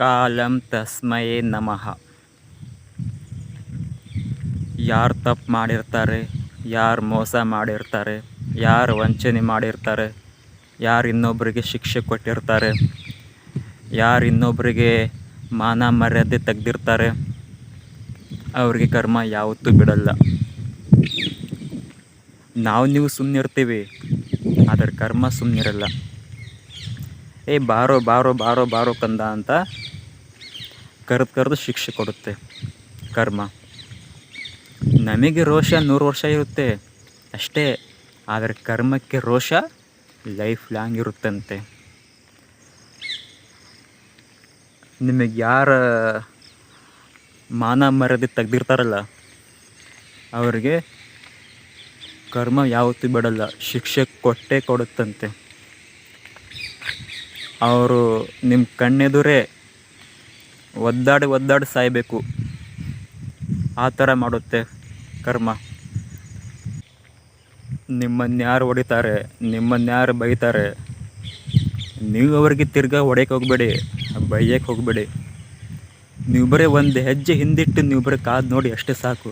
Column ತಸ್ಮಯೇ ನಮಃ. ಯಾರು ತಪ್ಪು ಮಾಡಿರ್ತಾರೆ, ಯಾರು ಮೋಸ ಮಾಡಿರ್ತಾರೆ, ಯಾರು ವಂಚನೆ ಮಾಡಿರ್ತಾರೆ, ಯಾರು ಇನ್ನೊಬ್ಬರಿಗೆ ಶಿಕ್ಷೆ ಕೊಟ್ಟಿರ್ತಾರೆ, ಯಾರು ಇನ್ನೊಬ್ಬರಿಗೆ ಮಾನ ಮರ್ಯಾದೆ ತೆಗ್ದಿರ್ತಾರೆ, ಅವ್ರಿಗೆ ಕರ್ಮ ಯಾವತ್ತೂ ಬಿಡಲ್ಲ. ನಾವು ನೀವು ಸುಮ್ಮನಿರ್ತೀವಿ ಆದರೆ ಕರ್ಮ ಸುಮ್ಮನಿರಲ್ಲ ಏ ಬಾರೋ ಬಾರೋ ಬಾರೋ ಬಾರೋ ಕಂದ ಅಂತ ಕರೆದು ಕರೆದು ಶಿಕ್ಷೆ ಕೊಡುತ್ತೆ. ಕರ್ಮ. ನಮಗೆ ರೋಷ ನೂರು ವರ್ಷ ಇರುತ್ತೆ. ಅಷ್ಟೇ. ಆದರೆ ಕರ್ಮಕ್ಕೆ ರೋಷ ಲೈಫ್ ಲಾಂಗ್ ಇರುತ್ತಂತೆ. ನಿಮಗೆ ಯಾರ ಮಾನ ಮರ್ಯಾದೆ ತೆಗ್ದಿರ್ತಾರಲ್ಲ, ಅವರಿಗೆ ಕರ್ಮ ಯಾವತ್ತೂ ಬಿಡಲ್ಲ. ಶಿಕ್ಷೆ ಕೊಟ್ಟೇ ಕೊಡುತ್ತಂತೆ. ಅವರು ನಿಮ್ಮ ಕಣ್ಣೆದುರೇ ಒದ್ದಾಡಿ ಒದ್ದಾಡಿ ಸಾಯಬೇಕು. ಆ ಥರ ಮಾಡುತ್ತೆ ಕರ್ಮ. ನಿಮ್ಮನ್ನು ಯಾರು ಹೊಡಿತಾರೆ, ನಿಮ್ಮನ್ನು ಯಾರು ಬೈತಾರೆ, ನೀವು ಅವರಿಗೆ ತಿರ್ಗಾ ಹೊಡೆಯಕ್ಕೆ ಹೋಗಬೇಡಿ ಬೈಯಕ್ಕೆ ಹೋಗಬೇಡಿ. ನೀವು ಬರೀ ಒಂದು ಹೆಜ್ಜೆ ಹಿಂದಿಟ್ಟು ನೀವು ಬರೀ ಕಾದು ನೋಡಿ ಅಷ್ಟೇ ಸಾಕು.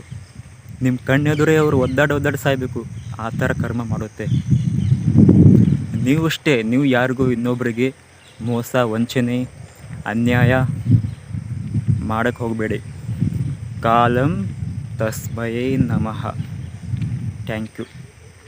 ನಿಮ್ಮ ಕಣ್ಣೆದುರೇ ಅವರು ಒದ್ದಾಡಿ ಒದ್ದಾಡಿ ಸಾಯಬೇಕು. ಆ ಥರ ಕರ್ಮ ಮಾಡುತ್ತೆ. ನೀವು ಅಷ್ಟೇ, ನೀವು ಯಾರಿಗೂ ಇನ್ನೊಬ್ಬರಿಗೆ ಮೋಸ, ವಂಚನೆ, ಅನ್ಯಾಯ ಮಾಡೋಕ್ಕೆ ಹೋಗಬೇಡಿ. ಕಾಲಂ ತಸ್ಮಯೇ ನಮಃ. Thank you.